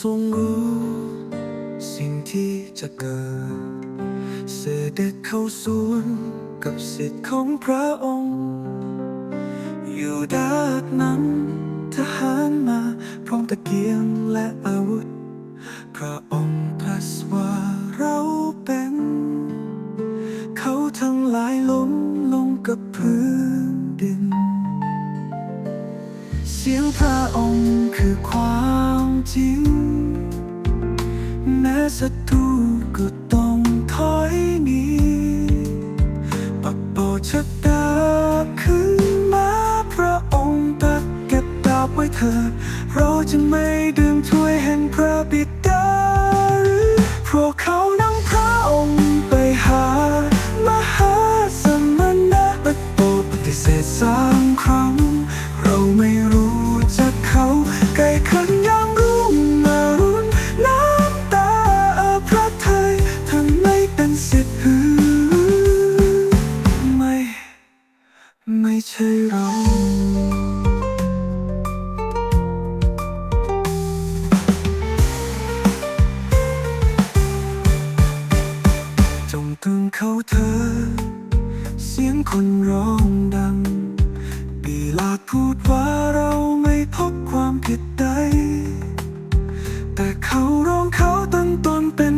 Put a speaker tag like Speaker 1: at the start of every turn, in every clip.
Speaker 1: ทรงรู้ สิ่งที่จะเกิด เสด็จเข้าสวนกับสิทธิ์ของพระองค์ อยู่ด้านนั้นทหารมาพร้อมตะเกียงและอาวุธ จงตึงเขาเธอ เสียงคนร้องดัง ปีลาพูดว่าเราไม่พบความผิดใด แต่เขาร้องเขาตั้งตนเป็น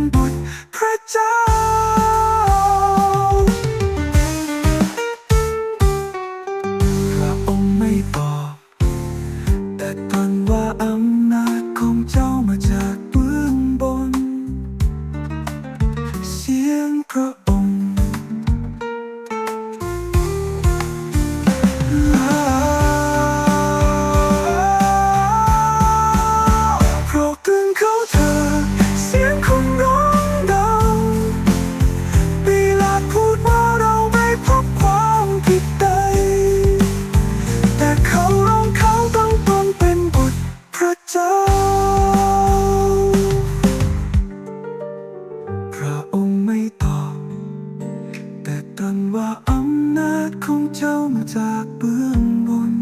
Speaker 1: เจ้ามาจากเบื้องบน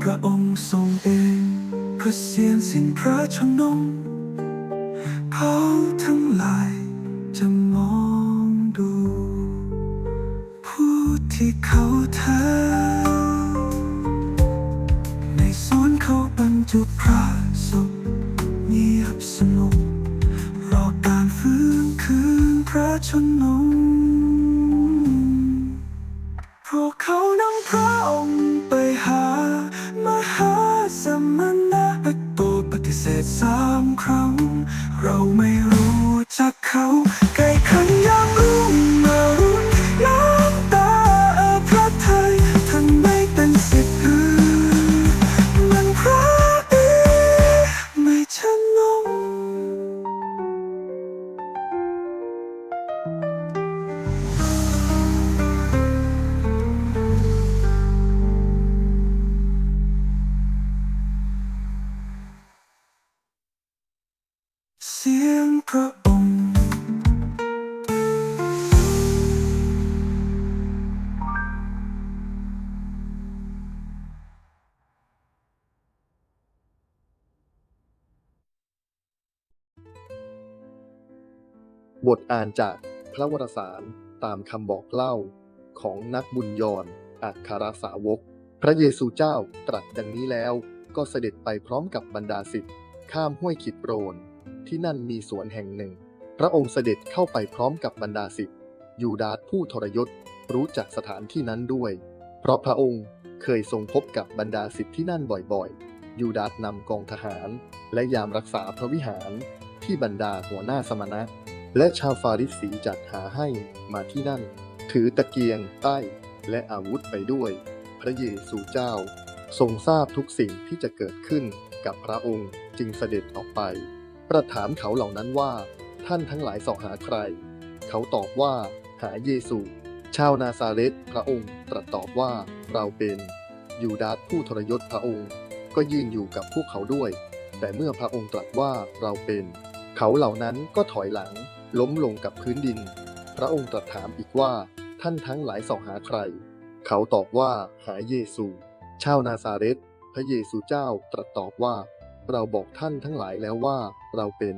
Speaker 1: พระองค์ทรงเอง พระเสียนสิ้นพระชนม เราไม่ ทอ่า
Speaker 2: นจากพระวรสารตามคำบอกเล่าของนักบุญยอนอัครสาวก พระเยซูเจ้าตรัสดังนี้แล้วก็เสด็จไปพร้อมกับบรรดาศิษย์ข้ามห้วยขิดโรน ที่นั่นมีสวนแห่งหนึ่ง พระองค์เสด็จเข้าไปพร้อมกับบรรดาศิษย์ยูดาสผู้ทรยศรู้จักสถานที่นั้นด้วย เพราะพระองค์เคยทรงพบกับบรรดาศิษย์ที่นั่นบ่อยๆ ยูดาสนำกองทหาร และยามรักษาพระวิหารที่บรรดาหัวหน้าสมณะ และชาวฟาริสีจัดหาให้มาที่นั่น ถือตะเกียงใต้และอาวุธไปด้วย พระเยซูเจ้า ทรงทราบทุกสิ่งที่จะเกิดขึ้นกับพระองค์จึงเสด็จออกไป ประถามเขาเหล่านั้นว่า ท่านทั้งหลายสาะหาใคร เขาตอบว่า หาเยซู ชาวนาซาเรตพระองค์ตรัสตอบว่าเราเป็น ยูดาสผู้ทรยศพระองค์ ก็ยืนอยู่กับพวกเขาด้วย แต่เมื่อพระองค์ตรัสว่าเราเป็น เขาเหล่านั้นก็ถอยหลัง ล้มลงกับพื้นดิน พระองค์ตรัสถามอีกว่าท่านทั้งหลายสาะหาใคร เขาตอบว่าหาเยซู ชาวนาซาเรตพระเยซูเจ้าตรัสตอบว่า เราบอกท่านทั้งหลายแล้วว่าเราเป็น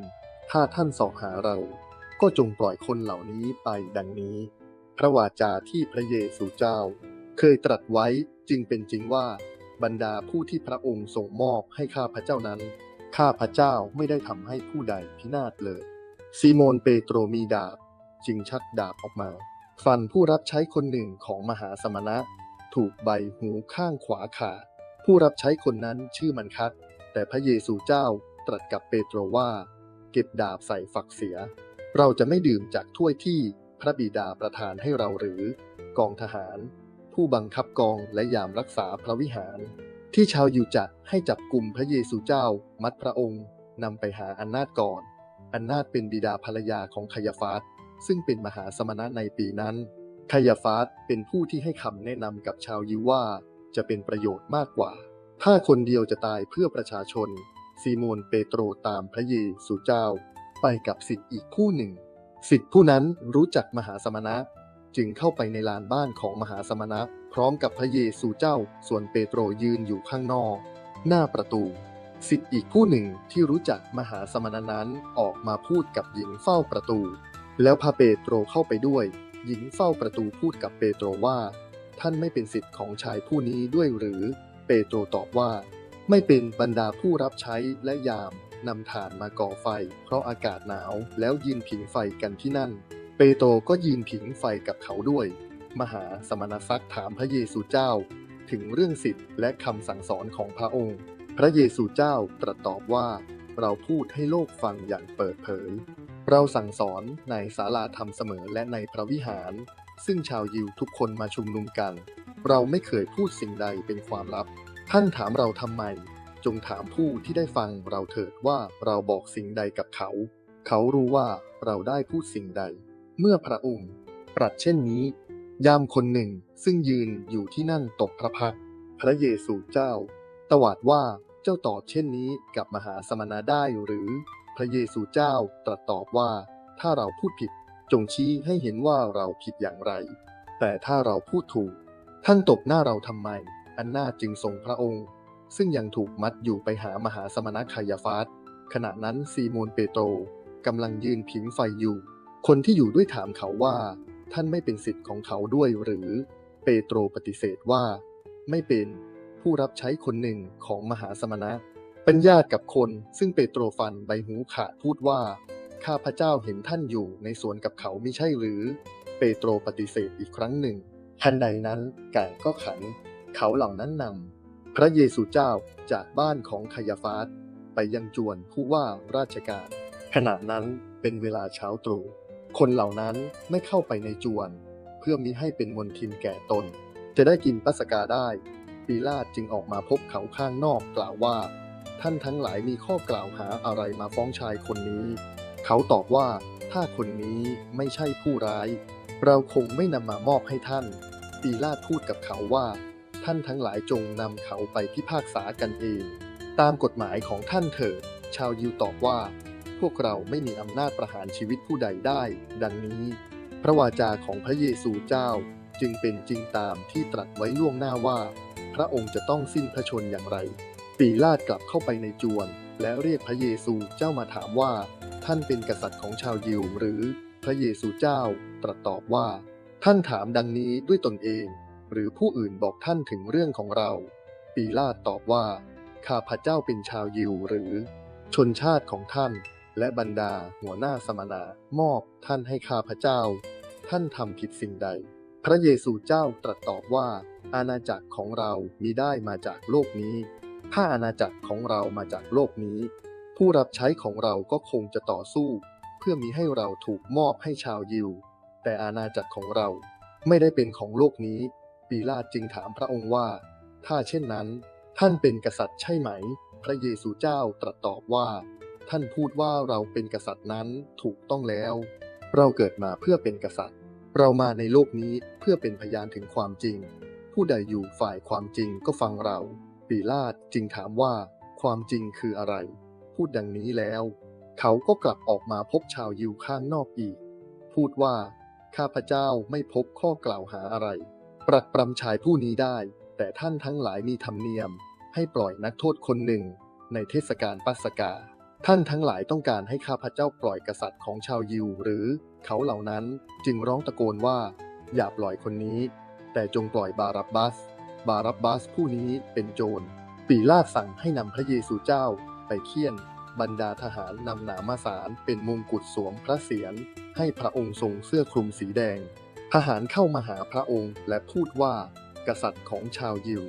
Speaker 2: ถ้าท่านสอบหาเรา ก็จงปล่อยคนเหล่านี้ไปดังนี้ พระวาจาที่พระเยซูเจ้า เคยตรัสไว้จึงเป็นจริงว่า บรรดาผู้ที่พระองค์ทรงมอบให้ข้าพระเจ้านั้น ข้าพระเจ้าไม่ได้ทำให้ผู้ใดพินาศเลย ซีโมนเปโตรมีดาบ จึงชักดาบออกมา ฟันผู้รับใช้คนหนึ่งของมหาสมณะ ถูกใบหูข้างขวาขาดผู้รับใช้คนนั้นชื่อมันคัดแต่พระเยซูเจ้าตรัสกับเปโตรว่า เก็บดาบใส่ฝักเสีย เราจะไม่ดื่มจากถ้วยที่พระบิดาประทานให้เราหรือ กองทหาร ผู้บังคับกองและยามรักษาพระวิหาร ที่ชาวยูจะให้จับกลุ่มพระเยซูเจ้ามัดพระองค์นำไปหาอันนาตก่อน อันนาตเป็นบิดาภรรยาของคายาฟาสซึ่งเป็นมหาสมณะในปีนั้นคายาฟาสเป็นผู้ที่ให้คำแนะนำกับชาวยิวว่าจะเป็นประโยชน์มากกว่า ถ้าคนเดียวจะตายเพื่อประชาชน ซีโมนเปโตรตามพระเยซูเจ้า ไปกับสิทธิ์อีกผู้หนึ่ง สิทธิ์ผู้นั้นรู้จักมหาสมณะ จึงเข้าไปในลานบ้านของมหาสมณะ พร้อมกับพระเยซูเจ้า ส่วนเปโตรยืนอยู่ข้างนอก หน้าประตู สิทธิ์อีกผู้หนึ่งที่รู้จักมหาสมณะนั้นออกมาพูดกับหญิงเฝ้าประตู แล้วพาเปโตรเข้าไปด้วย หญิงเฝ้าประตูพูดกับเปโตรว่า ท่านไม่เป็นสิทธิ์ของชายผู้นี้ด้วยหรือ เปโตรตอบว่า ไม่เป็นบรรดาผู้รับใช้และยามนำถ่านมาก่อไฟ เพราะอากาศหนาวแล้วยืนผิงไฟกันที่นั่น เปโตรก็ยืนผิงไฟกับเขาด้วย มหาสมณศักดิ์ถามพระเยซูเจ้า ถึงเรื่องสิทธิ์และคำสั่งสอนของพระองค์ พระเยซูเจ้าตรัสตอบว่า เราพูดให้โลกฟังอย่างเปิดเผย เราสั่งสอนในศาลาธรรมเสมอและในพระวิหาร ซึ่งชาวยิวทุกคนมาชุมนุมกัน เราไม่เคยพูดสิ่งใดเป็นความลับ ท่านถามเราทำไม จงถามผู้ที่ได้ฟังเราเถิดว่าเราบอกสิ่งใดกับเขา เขารู้ว่าเราได้พูดสิ่งใด เมื่อพระองค์ตรัสเช่นนี้ ยามคนหนึ่งซึ่งยืนอยู่ที่นั่นตกพระพัก พระเยซูเจ้า ตวาดว่าเจ้าตอบเช่นนี้กับมหาสมณะได้หรือ พระเยซูเจ้าตรัสตอบว่า ถ้าเราพูดผิดจงชี้ให้เห็นว่าเราผิดอย่างไร แต่ถ้าเราพูดถูก ท่านตบหน้าเราทำไม อันน่าจึงทรงพระองค์ ซึ่งยังถูกมัดอยู่ไปหามหาสมณะคายาฟาสขณะนั้นซีโมนเปโตรกำลังยืนผิงไฟอยู่ คนที่อยู่ด้วยถามเขาว่า ท่านไม่เป็นสิทธิ์ของเขาด้วยหรือ เปโตรปฏิเสธว่า ไม่เป็น ผู้รับใช้คนหนึ่งของมหาสมณะ เป็นญาติกับคนซึ่งเปโตรฟันใบหูขาดพูดว่า ข้าพระเจ้าเห็นท่านอยู่ในสวนกับเขาไม่ใช่หรือ เปโตรปฏิเสธอีกครั้งหนึ่งทันใดนั้นไก่ก็ขัน เขาเหล่านั้นนำพระเยซูเจ้าจากบ้านของคายาฟาสไปยังจวนผู้ว่าราชการ ขณะนั้นเป็นเวลาเช้าตรู่คนเหล่านั้นไม่เข้าไปในจวน เพื่อมิให้เป็นมนทินแก่ตน จะได้กินปัสกาได้ ปีลาตจึงออกมาพบเขาข้างนอกกล่าวว่า ท่านทั้งหลายมีข้อกล่าวหาอะไรมาฟ้องชายคนนี้ เขาตอบว่าถ้าคนนี้ไม่ใช่ผู้ร้าย เราคงไม่นำมามอบให้ท่านปีลาตพูดกับเขาว่า ท่านทั้งหลายจงนำเขาไปพิพากษากันเอง ตามกฎหมายของท่านเถิดชาวยิวตอบว่า พวกเราไม่มีอำนาจประหารชีวิตผู้ใดได้ ดังนี้ พระวาจาของพระเยซูเจ้าจึงเป็นจริงตามที่ตรัสไว้ล่วงหน้าว่า พระองค์จะต้องสิ้นพระชนอย่างไร ปีลาตกลับเข้าไปในจวน และเรียกพระเยซูเจ้ามาถามว่า ท่านเป็นกษัตริย์ของชาวยิวหรือพระเยซูเจ้าตรัสตอบว่า ท่านถามดังนี้ด้วยตนเอง หรือผู้อื่นบอกท่านถึงเรื่องของเรา ปีลาตตอบว่า ข้าพระเจ้าเป็นชาวยิวหรือ ชนชาติของท่าน และบรรดาหัวหน้าสมณะมอบท่านให้ข้าพระเจ้า ท่านทำผิดสิ่งใด พระเยซูเจ้าตรัสตอบว่า อาณาจักรของเรามีได้มาจากโลกนี้ ถ้าอาณาจักรของเรามาจากโลกนี้ ผู้รับใช้ของเราก็คงจะต่อสู้ เพื่อมีให้เราถูกมอบให้ชาวยิว แต่อาณาจักรของเราไม่ได้เป็นของโลกนี้ ปีลาตจึงถามพระองค์ว่า ถ้าเช่นนั้น ท่านเป็นกษัตริย์ใช่ไหม พระเยซูเจ้าตรัสตอบว่า ท่านพูดว่าเราเป็นกษัตริย์นั้นถูกต้องแล้ว เราเกิดมาเพื่อเป็นกษัตริย์ เรามาในโลกนี้เพื่อเป็นพยานถึงความจริง ผู้ใดอยู่ฝ่ายความจริงก็ฟังเรา ปีลาตจึงถามว่า ความจริงคืออะไร พูดดังนี้แล้ว เขาก็กลับออกมาพบชาวยิวข้างนอกอีก พูดว่า ข้าพเจ้าไม่พบข้อกล่าวหาอะไร ปรักปรำชายผู้นี้ได้ แต่ท่านทั้งหลายมีธรรมเนียม ให้ปล่อยนักโทษคนหนึ่ง ในเทศกาลปัสกา ท่านทั้งหลายต้องการให้ข้าพเจ้าปล่อยกษัตริย์ของชาวยิว หรือเขาเหล่านั้นจึงร้องตะโกนว่า อย่าปล่อยคนนี้ แต่จงปล่อยบารับบัส บารับบัสผู้นี้เป็นโจร ปีลาตสั่งให้นำพระเยซูเจ้าไปเคี่ยน บรรดาทหารนำหนามาสารเป็นมงกุฎสวมพระเศียรให้พระองค์ทรงเสื้อคลุมสีแดง ทหารเข้ามาหาพระองค์และพูดว่า กษัตริย์ของชาวยิว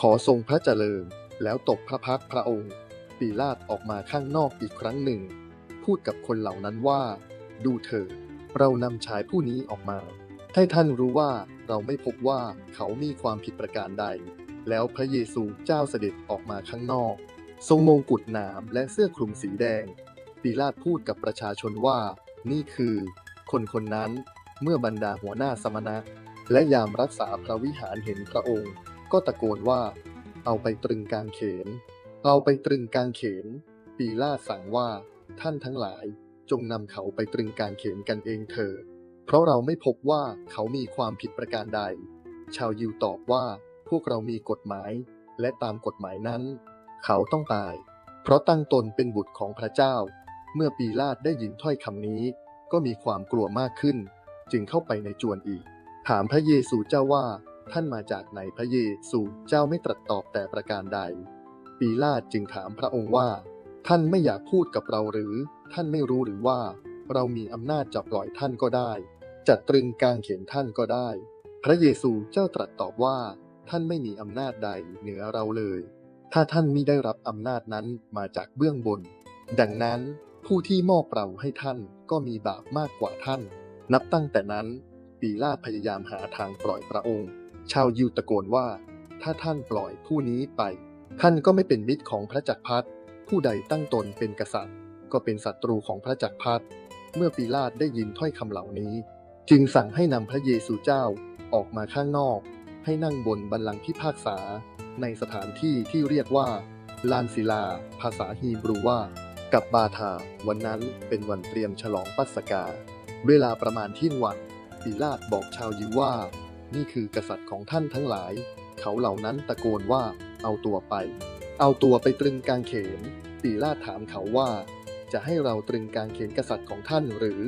Speaker 2: ขอทรงพระเจริญแล้วตบพระพักพระองค์ ปีลาตออกมาข้างนอกอีกครั้งหนึ่ง พูดกับคนเหล่านั้นว่า ดูเถิดเรานำชายผู้นี้ออกมา ให้ท่านรู้ว่าเราไม่พบว่าเขามีความผิดประการใด แล้วพระเยซูเจ้าเสด็จออกมาข้างนอก ทรงมงกุฎหนามและเสื้อคลุมสีแดงปีลาตพูดกับประชาชนว่า นี่คือ คนคนนั้นเมื่อบรรดาหัวหน้าสมณะ และยามรักษาพระวิหารเห็นพระองค์ ก็ตะโกนว่า เอาไปตรึงกางเขน เอาไปตรึงกางเขน ปีลาสั่งว่า ท่านทั้งหลายจงนำเขาไปตรึงกางเขนกันเองเถิดเพราะเราไม่พบว่าเขามีความผิดประการใด ชาวยิวตอบว่า พวกเรามีกฎหมาย และตามกฎหมายนั้น เขาต้องตาย เพราะตั้งตนเป็นบุตรของพระเจ้า เมื่อปีลาตได้ยินถ้อยคำนี้ ก็มีความกลัวมากขึ้น จึงเข้าไปในจวนอีก ถามพระเยซูเจ้าว่าท่านมาจากไหนพระเยซูเจ้าไม่ตรัสตอบแต่ประการใด ปีลาตจึงถามพระองค์ว่า ท่านไม่อยากพูดกับเราหรือ ท่านไม่รู้หรือว่า เรามีอำนาจจะปล่อยท่านก็ได้ จัดตรึงกางเขนท่านก็ได้ พระเยซูเจ้าตรัสตอบว่า ท่านไม่มีอำนาจใดเหนือเราเลย ถ้าท่านมิได้รับอำนาจนั้นมาจากเบื้องบน ดังนั้นผู้ที่มอบเราให้ท่านก็มีบาปมากกว่าท่าน นับตั้งแต่นั้น ปีลาตพยายามหาทางปล่อยพระองค์ ชาวยิวตะโกนว่า ถ้าท่านปล่อยผู้นี้ไป ท่านก็ไม่เป็นมิตรของพระจักรพรรดิผู้ใดตั้งตนเป็นกษัตริย์ ก็เป็นศัตรูของพระจักรพรรดิเมื่อปีลาตได้ยินถ้อยคำเหล่านี้ จึงสั่งให้นำพระเยซูเจ้าออกมาข้างนอก ให้นั่งบนบัลลังก์พิพากษา ในสถานที่ที่เรียกว่า ลานศิลา ภาษาฮีบรูว่า กับบาทาวันนั้นเป็นวันเตรียมฉลองปัสกา เวลาประมาณเที่ยงวันปีลาตบอกชาวยิวว่า นี่คือกษัตริย์ของท่านทั้งหลาย เขาเหล่านั้นตะโกนว่า เอาตัวไป เอาตัวไปตรึงกางเขนปีลาถามเขาว่า จะให้เราตรึงกางเขนกษัตริย์ของท่านหรือ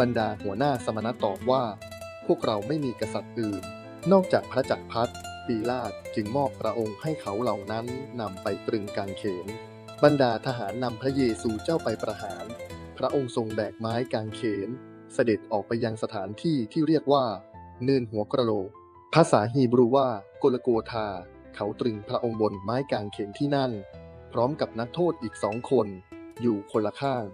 Speaker 2: บรรดาหัวหน้าสมณะตอบว่า พวกเราไม่มีกษัตริย์อื่น นอกจากพระจักรพรรดิปีลาตจึงมอบพระองค์ให้เขาเหล่านั้นนำไปตรึงกางเขน บรรดาทหารนำพระเยซูเจ้าไปประหาร พระองค์ทรงแบกไม้กางเขน เสด็จออกไปยังสถานที่ที่เรียกว่า เนินหัวกระโหลกภาษาฮีบรูว่าโกลโกธา เขาตรึงพระองค์บนไม้กางเขนที่นั่น พร้อมกับนักโทษอีกสองคน อยู่คนละข้าง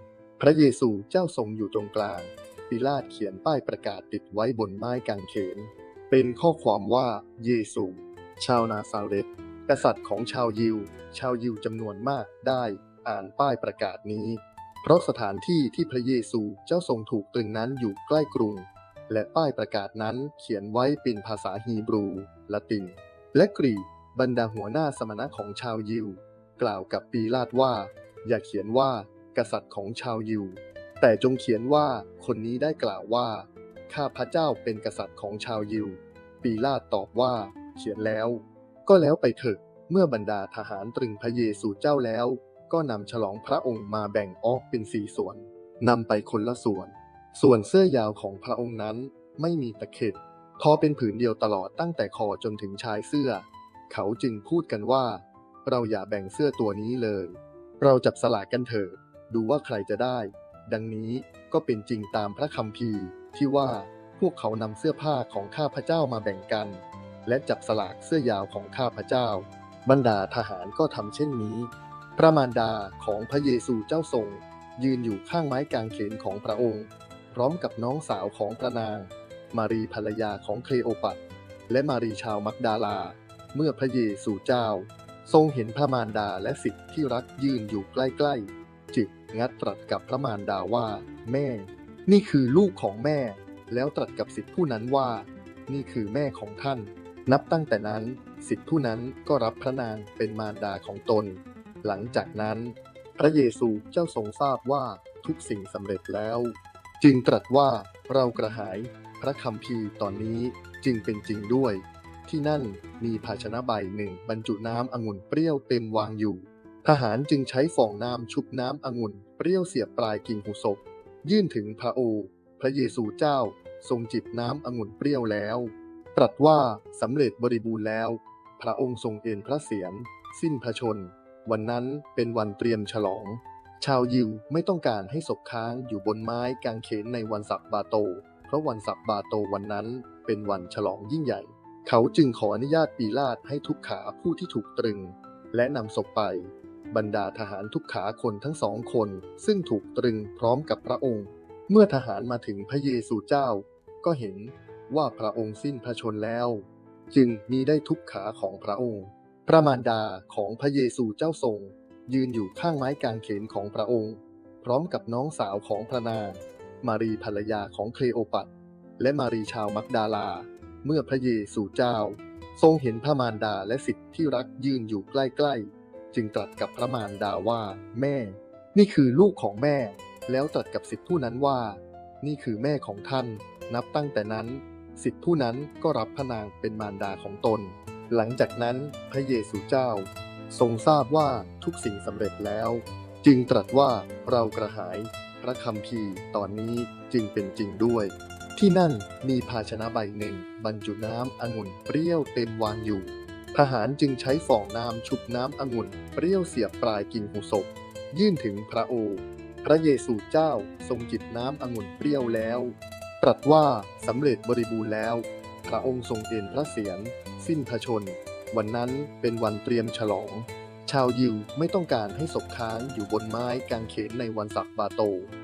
Speaker 2: พระเยซูเจ้าทรงอยู่ตรงกลาง ปิลาตเขียนป้ายประกาศติดไว้บนไม้กางเขน เป็นข้อความว่าเยซู ชาวนาซาเรตกษัตริย์ของชาวยิว ชาวยิวจำนวนมากได้อ่านป้ายประกาศนี้ เพราะสถานที่ที่พระเยซูเจ้าทรงถูกตรึงนั้นอยู่ใกล้กรุง และป้ายประกาศนั้นเขียนไว้เป็นภาษาฮีบรู ละติน และกรีก บรรดาหัวหน้าสมณะของชาวยิว กล่าวกับปีลาตว่า อย่าเขียนว่ากษัตริย์ของชาวยิว แต่จงเขียนว่าคนนี้ได้กล่าวว่า ข้าพระเจ้าเป็นกษัตริย์ของชาวยิว ปีลาตตอบว่า เขียนแล้ว ก็แล้วไปเถิดเมื่อบรรดาทหารตรึงพระเยซูเจ้าแล้ว ก็นำฉลองพระองค์มาแบ่งออกเป็นสี่ส่วนนำไปคนละส่วน ส่วนเสื้อยาวของพระองค์นั้นไม่มีตะเข็บทอเป็นผืนเดียวตลอดตั้งแต่คอจนถึงชายเสื้อ เขาจึงพูดกันว่า เราอย่าแบ่งเสื้อตัวนี้เลย เราจับสลากกันเถิดดูว่าใครจะได้ ดังนี้ก็เป็นจริงตามพระคัมภีร์ที่ว่าพวกเขานำเสื้อผ้าของข้าพระเจ้ามาแบ่งกัน และจับสลากเสื้อยาวของข้าพระเจ้า บรรดาทหารก็ทำเช่นนี้ พระมารดาของพระเยซูเจ้าทรงยืนอยู่ข้างไม้กางเขนของพระองค์ พร้อมกับน้องสาวของพระนาง มารีภรรยาของเคลโอปัตและมารีชาวมักดาลา เมื่อพระเยซูเจ้า ทรงเห็นพระมารดาและสิทธิ์ที่รักยืนอยู่ใกล้ๆ จึกงัดตรัสกับพระมารดาว่า แม่ นี่คือลูกของแม่ แล้วตรัสกับสิทธิผู้นั้นว่า นี่คือแม่ของท่าน นับตั้งแต่นั้นสิทธิผู้นั้นก็รับพระนางเป็นมารดาของตน หลังจากนั้น พระเยซูเจ้าทรงทราบว่าทุกสิ่งสำเร็จแล้ว จึงตรัสว่าเรากระหายพระคัมภีตอนนี้จึงเป็นจริงด้วย ที่นั่นมีภาชนะใบหนึ่งบรรจุน้ำองุ่นเปรี้ยวเต็มวางอยู่ ทหารจึงใช้ฝ่องน้ำชุบน้ำองุ่นเปรี้ยวเสียบปลายกิ่งหูศพ ยื่นถึงพระโอ พระเยซูเจ้า ทรงจิบน้ำองุ่นเปรี้ยวแล้ว ตรัสว่าสำเร็จบริบูรณ์แล้ว พระองค์ทรงเอ็นพระเศียรสิ้นพระชน วันนั้นเป็นวันเตรียมฉลอง ชาวยิวไม่ต้องการให้ศพค้างอยู่บนไม้กางเขนในวันสับบาโต เพราะวันสับบาโตวันนั้นเป็นวันฉลองยิ่งใหญ่ เขาจึงขออนุญาตปีลาตให้ทุกขาผู้ที่ถูกตรึง และนำศพไป บรรดาทหารทุกขาคนทั้งสองคน ซึ่งถูกตรึงพร้อมกับพระองค์ เมื่อทหารมาถึงพระเยซูเจ้า ก็เห็นว่าพระองค์สิ้นพระชนแล้ว จึงมีได้ทุกขาของพระองค์ พระมารดาของพระเยซูเจ้าทรง ยืนอยู่ข้างไม้กางเขนของพระองค์ พร้อมกับน้องสาวของพระนางมารีภรรยาของเคลโอปัตและมารีชาวมักดาลา เมื่อพระเยซูเจ้า ทรงเห็นพระมารดาและสิทธิที่รักยืนอยู่ใกล้ๆ จึงตรัสกับพระมารดาว่าแม่ นี่คือลูกของแม่ แล้วตรัสกับสิทธิผู้นั้นว่า นี่คือแม่ของท่าน นับตั้งแต่นั้น สิทธิผู้นั้นก็รับพระนางเป็นมารดาของตน หลังจากนั้นพระเยซูเจ้า ทรงทราบว่าทุกสิ่งสำเร็จแล้ว จึงตรัสว่าเรากระหายพระคำพีตอนนี้จึงเป็นจริงด้วย ที่นั่นมีภาชนะใบหนึ่ง บรรจุน้ำองุ่นเปรี้ยวเต็มวางอยู่ ทหารจึงใช้ฝ่องน้ำชุบน้ำองุ่นเปรี้ยวเสียบปลายกิ่งหูศพ ยื่นถึงพระโอ พระเยซูเจ้าทรงจิบน้ำองุ่นเปรี้ยวแล้ว ตรัสว่าสำเร็จบริบูรณ์แล้ว พระองค์ทรงเอ็นพระเศียรสิ้นพระชน วันนั้นเป็นวันเตรียมฉลอง ชาวยิวไม่ต้องการให้ศพค้างอยู่บนไม้กางเขนในวันสักบาโต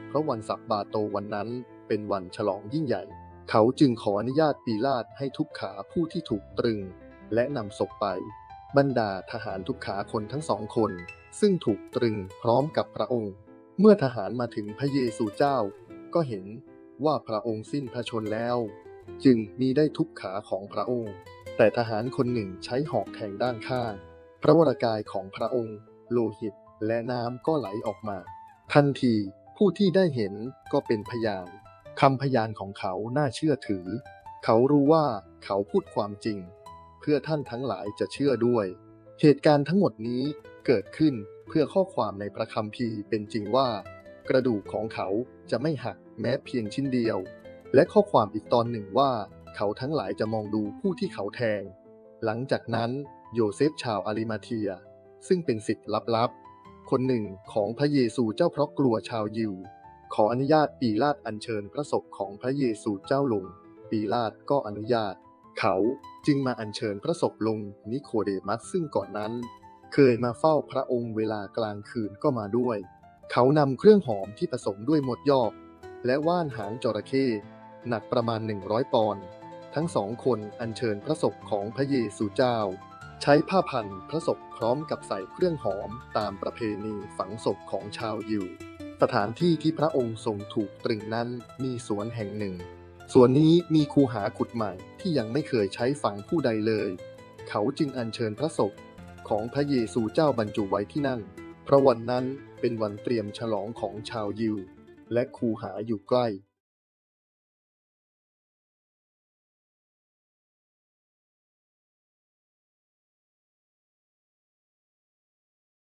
Speaker 2: เพราะวันสักบาโตวันนั้น เป็นวันฉลองยิ่งใหญ่ เขาจึงขออนุญาตปีลาตให้ทุกขาผู้ที่ถูกตรึง และนำศพไป บรรดาทหารทุกขาคนทั้งสองคน ซึ่งถูกตรึงพร้อมกับพระองค์ เมื่อทหารมาถึงพระเยซูเจ้า ก็เห็นว่าพระองค์สิ้นพระชนแล้ว จึงมีได้ทุกขาของพระองค์ แต่ทหารคนหนึ่งใช้หอกแทงด้านข้างพระวรากายของพระองค์ โลหิตและน้ำก็ไหลออกมา ทันทีผู้ที่ได้เห็นก็เป็นพยาน คำพยานของเขาน่าเชื่อถือ เขารู้ว่าเขาพูดความจริง เพื่อท่านทั้งหลายจะเชื่อด้วย เหตุการณ์ทั้งหมดนี้เกิดขึ้นเพื่อข้อความในพระคัมภีร์เป็นจริงว่า กระดูกของเขาจะไม่หักแม้เพียงชิ้นเดียว และข้อความอีกตอนหนึ่งว่า เขาทั้งหลายจะมองดูผู้ที่เขาแทง หลังจากนั้นโยเซฟชาวอาริมาเทีย ซึ่งเป็นสิทธิ์ลับๆ คนหนึ่งของพระเยซูเจ้าเพราะกลัวชาวยิว ขออนุญาตปีลาตอัญเชิญพระศพของพระเยซูเจ้าลง ปีลาตก็อนุญาต เขาจึงมาอัญเชิญพระศพลงนิโคเดมัสซึ่งก่อนนั้น เคยมาเฝ้าพระองค์เวลากลางคืนก็มาด้วย เขานำเครื่องหอมที่ผสมด้วยหมดยอก และว่านหางจระเข้หนักประมาณ 100 ปอนด์ทั้งสองคนอัญเชิญพระศพของพระเยซูเจ้า ใช้ผ้าพันพระศพพร้อมกับใส่เครื่องหอมตามประเพณีฝังศพของชาวยิว สถานที่ที่พระองค์ทรงถูกตรึงนั้นมีสวนแห่งหนึ่ง สวนนี้มีคูหาขุดใหม่ที่ยังไม่เคยใช้ฝังผู้ใดเลย เขาจึงอัญเชิญพระศพของพระเยซูเจ้าบรรจุไว้ที่นั่น เพราะวันนั้นเป็นวันเตรียมฉลองของชาวยิว และคูหาอยู่ใกล้